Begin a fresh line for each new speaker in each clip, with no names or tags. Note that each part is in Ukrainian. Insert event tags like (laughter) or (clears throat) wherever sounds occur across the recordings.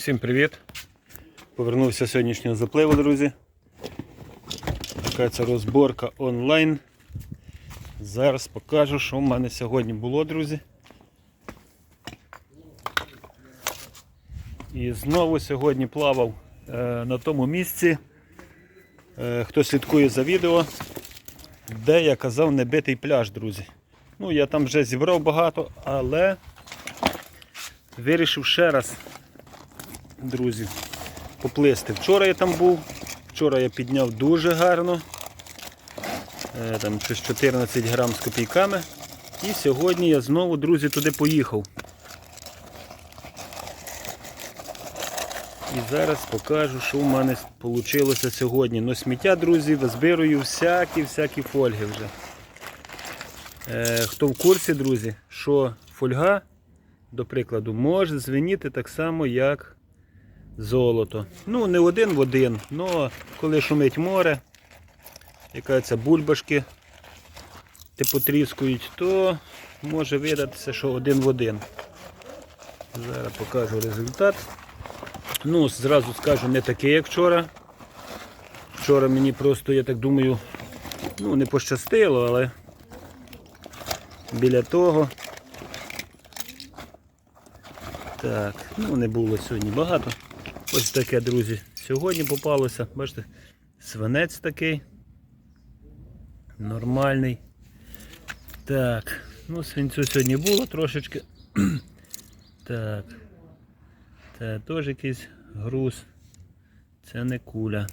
Усім привіт! Повернувся з сьогоднішнього запливу, друзі. Така це розборка онлайн. Зараз покажу, що в мене сьогодні було, друзі. І знову сьогодні плавав е, на тому місці. Е, хто слідкує за відео, де я казав небитий пляж, друзі. Ну, я там вже зібрав багато, але вирішив ще раз друзі, поплисти. Вчора я там був, вчора я підняв дуже гарно, Е, там щось 14 грам з копійками. І сьогодні я знову, друзі, туди поїхав. І зараз покажу, що в мене вийшло сьогодні. Ну, сміття, друзі, визбирую всякі-всякі фольги вже. Е, хто в курсі, друзі, що фольга, до прикладу, може звеніти так само, як золото. Ну, не один в один, але коли шумить море, яка це бульбашки ти потріскують, то може видатися, що один в один. Зараз покажу результат. Ну, зразу скажу, не такий, як вчора. Вчора мені просто, я так думаю, ну, не пощастило, але біля того. Так, ну не було сьогодні багато. Ось таке, друзі, сьогодні попалося. Бачите, свинець такий. Нормальний. Так, ну свинцю сьогодні було трошечки. (clears throat) Так. Це теж якийсь груз. Це не куля.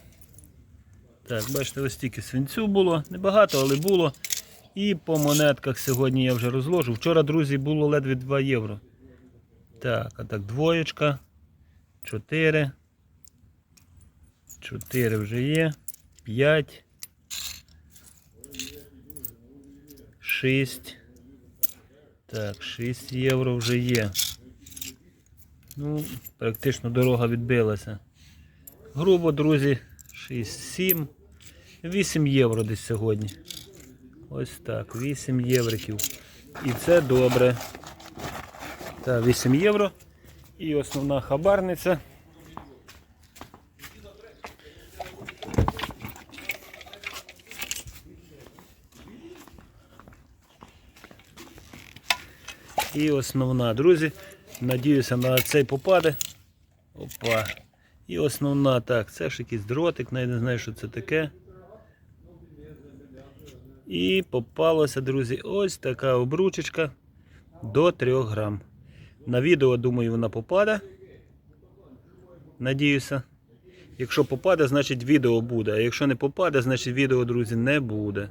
Так, бачите, ось тільки свинцю було. Небагато, але було. І по монетках сьогодні я вже розложу. Вчора, друзі, було ледве 2 євро. Так, а так, двоєчка. 4. 4 вже є. 5. 6. Так, 6 євро вже є. Ну, практично дорога відбилася. Грубо, друзі, 6, 7, 8 євро десь сьогодні. Ось так, 8 євриків. І це добре. Так, 8 євро. І основна хабарниця. І основна, друзі. Надіюся, на цей попаде. Опа. І основна, так, це ж якийсь дротик, навіть не знаю, що це таке. І попалася, друзі, ось така обручечка до 3 грам. На відео, думаю, вона попаде. Надіюся. Якщо попаде, значить відео буде. А якщо не попаде, значить відео, друзі, не буде.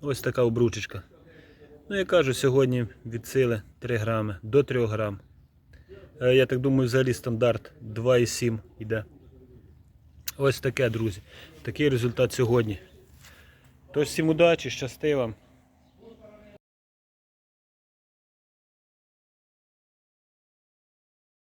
Ось така обручечка. Ну, я кажу, сьогодні від сили 3 грами до 3 грам. Е, Я так думаю, взагалі стандарт 2,7 йде. Ось таке, друзі. Такий результат сьогодні. Тож всім удачі, щасти вам.